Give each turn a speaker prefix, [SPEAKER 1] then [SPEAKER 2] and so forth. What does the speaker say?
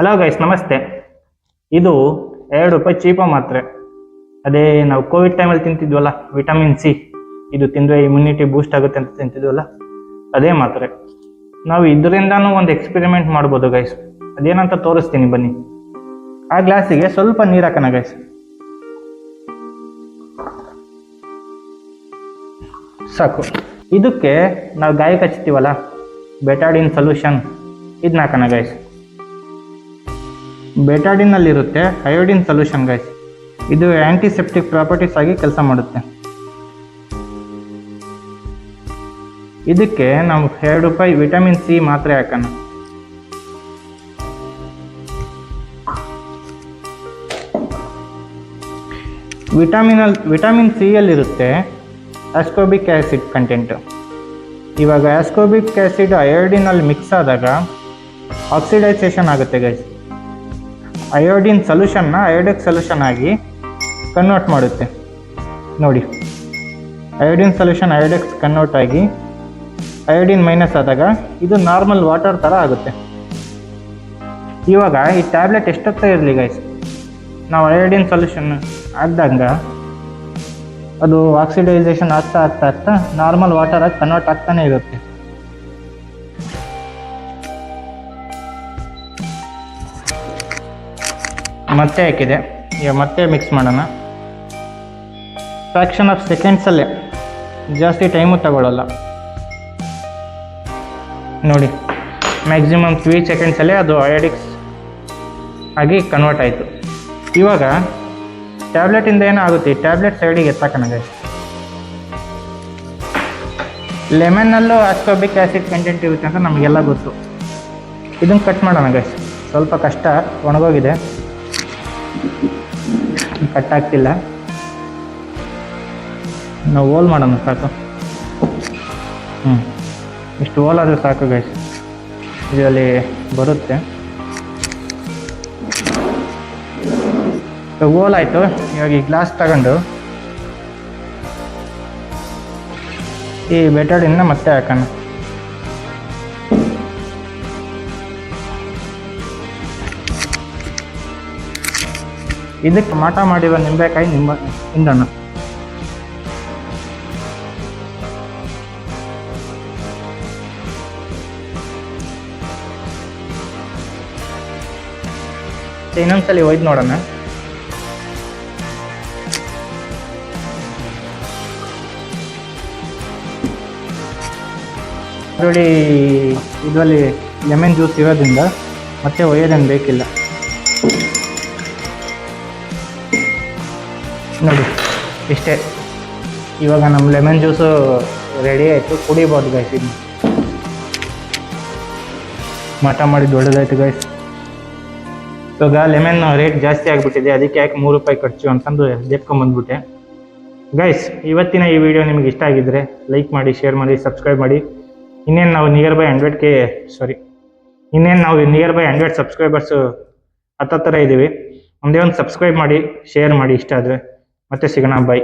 [SPEAKER 1] Hello guys ನಮಸ್ತೆ. ಇದು ಎರಡು ರೂಪಾಯಿ ಚೀಪ ಮಾತ್ರೆ. ಅದೇ ನಾವು ಕೋವಿಡ್ ಟೈಮಲ್ಲಿ ತಿಂತಿದ್ವಲ್ಲ ವಿಟಮಿನ್ ಸಿ ಇದು ತಿಂದರೆ ಇಮ್ಯುನಿಟಿ ಬೂಸ್ಟ್ ಆಗುತ್ತೆ ಅಂತ ತಿಂತಿದ್ವಲ್ಲ, ಅದೇ ಮಾತ್ರೆ. ನಾವು ಇದರಿಂದನೂ ಒಂದು ಎಕ್ಸ್ಪೆರಿಮೆಂಟ್ ಮಾಡ್ಬೋದು ಗೈಸ್ ಅದೇನಂತ ತೋರಿಸ್ತೀನಿ ಬನ್ನಿ. ಆ ಗ್ಲಾಸಿಗೆ ಸ್ವಲ್ಪ ನೀರು ಹಾಕೋಣ ಗೈಸ್ ಸಾಕು. ಇದಕ್ಕೆ ನಾವು ಗಾಯ ಕಚ್ತೀವಲ್ಲ ಬೆಟಾಡಿನ್ ಸೊಲ್ಯೂಷನ್ ಇದನ್ನ ಹಾಕೋಣ ಗೈಸ್ ಬೆಟಾಡಿನಲ್ಲಿರುತ್ತೆ ಅಯೋಡಿನ್ ಸೊಲ್ಯೂಷನ್ ಗೈಸ್ ಇದು ಆಂಟಿಸೆಪ್ಟಿಕ್ ಪ್ರಾಪರ್ಟೀಸ್ ಆಗಿ ಕೆಲಸ ಮಾಡುತ್ತೆ. ಇದಕ್ಕೆ ನಾವು ಎರಡು ರೂಪಾಯಿ ವಿಟಮಿನ್ ಸಿ ಮಾತ್ರೆ ಹಾಕೋಣ. ವಿಟಮಿನಲ್ ವಿಟಮಿನ್ ಸಿ ಯಲ್ಲಿರುತ್ತೆ ಆಸ್ಕೋಬಿಕ್ ಆ್ಯಸಿಡ್ ಕಂಟೆಂಟು ಇವಾಗ ಆಸ್ಕೋಬಿಕ್ ಆ್ಯಸಿಡ್ ಅಯೋಡಿನಲ್ಲಿ ಮಿಕ್ಸ್ ಆದಾಗ ಆಕ್ಸಿಡೈಸೇಷನ್ ಆಗುತ್ತೆ ಗೈಸ್ ಅಯೋಡಿನ್ ಸೊಲ್ಯೂಷನ್ನ ಅಯೋಡಿಕ್ ಸೊಲ್ಯೂಷನ್ ಆಗಿ ಕನ್ವರ್ಟ್ ಮಾಡುತ್ತೆ. ನೋಡಿ. ಅಯೋಡಿನ್ ಸೊಲ್ಯೂಷನ್ ಅಯೋಡಿಕ್ಸ್ ಕನ್ವರ್ಟ್ ಆಗಿ ಅಯೋಡಿನ್ ಮೈನಸ್ ಆದಾಗ ಇದು ನಾರ್ಮಲ್ ವಾಟರ್ ಥರ ಆಗುತ್ತೆ. ಇವಾಗ ಈ ಟ್ಯಾಬ್ಲೆಟ್ ಎಷ್ಟೊತ್ತ ಇರಲಿ ಗೈಸ್ ನಾವು ಅಯೋಡಿನ್ ಸೊಲ್ಯೂಷನ್ ಹಾಕ್ದಂಗ ಅದು ಆಕ್ಸಿಡೈಸೇಷನ್ ಆಗ್ತಾ ಆಗ್ತಾ ಆಗ್ತಾ ನಾರ್ಮಲ್ ವಾಟರ್ ಆಗಿ ಕನ್ವರ್ಟ್ ಆಗ್ತಾನೆ ಇರುತ್ತೆ. ಮತ್ತೆ ಹಾಕಿದೆ. ಈಗ ಮತ್ತೆ ಮಿಕ್ಸ್ ಮಾಡೋಣ. ಫ್ಯಾಕ್ಷನ್ ಆಫ್ ಸೆಕೆಂಡ್ಸಲ್ಲೇ ಜಾಸ್ತಿ ಟೈಮು ತಗೊಳ್ಳಲ್ಲ ನೋಡಿ ಮ್ಯಾಕ್ಸಿಮಮ್ ತ್ರೀ ಸೆಕೆಂಡ್ಸಲ್ಲೇ ಅದು ಅಯೋಡಿಕ್ಸ್ ಆಗಿ ಕನ್ವರ್ಟ್ ಆಯಿತು. ಇವಾಗ ಟ್ಯಾಬ್ಲೆಟಿಂದ ಏನೋ ಆಗುತ್ತೆ ಟ್ಯಾಬ್ಲೆಟ್ ಸೈಡಿಗೆ ಎತ್ತಾಕೋಣ ಗೈಸ್ ಲೆಮನ್ನಲ್ಲೂ ಆಸ್ಕೋಬಿಕ್ ಆ್ಯಸಿಡ್ ಕಂಟೆಂಟ್ ಇರುತ್ತೆ ಅಂತ ನಮಗೆಲ್ಲ ಗೊತ್ತು. ಇದನ್ನು ಕಟ್ ಮಾಡೋಣ ಗೈಸ್ ಸ್ವಲ್ಪ ಕಷ್ಟ ಒಣಗೋಗಿದೆ. ಕಟ್ ಆಗ್ತಿಲ್ಲ ನಾವು ಓಲ್ ಮಾಡೋಣ ಸಾಕು. ಹ್ಞೂ ಇಷ್ಟು ಓಲ್ ಆದರೆ ಸಾಕು ಗೈಸ್ ಇದರಲ್ಲಿ ಬರುತ್ತೆ. ಓಲ್ ಆಯಿತು. ಇವಾಗ ಈ ಗ್ಲಾಸ್ ತಗೊಂಡು ಈ ಬೆಟರ್ಡಿನ ಮತ್ತೆ ಹಾಕೋಣ. ಇದಕ್ಕೆ ಮಾಟ ಮಾಡಿರುವ ನಿಂಬೆಕಾಯಿ ನಿಂಬ ಇಂದಣ್ಣ ಇನ್ನೊಂದ್ಸಲಿ ಒಯ್ದು ನೋಡೋಣ. ಅದರಲ್ಲಿ ಇದರಲ್ಲಿ ಲೆಮನ್ ಜ್ಯೂಸ್ ಇರೋದ್ರಿಂದ ಮತ್ತೆ ಒಯ್ಯೋದೇನು ಬೇಕಿಲ್ಲ. ನೋಡಿ, ಇಷ್ಟೇ. ಇವಾಗ ನಮ್ಮ ಲೆಮನ್ ಜ್ಯೂಸು ರೆಡಿ ಆಯಿತು, ಕುಡಿಬೋದು ಗೈಸ್ ಇದು ಮಠ ಮಾಡಿದ್ದು ಒಳ್ಳೇದಾಯ್ತು ಗೈಸ್ ಇವಾಗ ಲೆಮನ್ ರೇಟ್ ಜಾಸ್ತಿ ಆಗಿಬಿಟ್ಟಿದೆ, ಅದಕ್ಕೆ ಯಾಕೆ ಮೂರು ರೂಪಾಯಿ ಖರ್ಚು ಅಂತಂದು ಎತ್ಕೊಂಬಂದ್ಬಿಟ್ಟೆ ಗೈಸ್ ಇವತ್ತಿನ ಈ ವಿಡಿಯೋ ನಿಮಗೆ ಇಷ್ಟ ಆಗಿದ್ರೆ ಲೈಕ್ ಮಾಡಿ ಶೇರ್ ಮಾಡಿ ಸಬ್ಸ್ಕ್ರೈಬ್ ಮಾಡಿ. ಇನ್ನೇನು ನಾವು near by hundred K sorry ಇನ್ನೇನು ನಾವು ನಿಯರ್ ಬೈ ಹಂಡ್ರೆಡ್ ಸಬ್ಸ್ಕ್ರೈಬರ್ಸು ಹತ್ತತ್ತರ ಇದ್ದೀವಿ. ಒಂದೇ ಒಂದು ಸಬ್ಸ್ಕ್ರೈಬ್ ಮಾಡಿ ಶೇರ್ ಮಾಡಿ ಇಷ್ಟ ಆದರೆ. ಮತ್ತೆ ಸಿಗೋಣ ಬೈ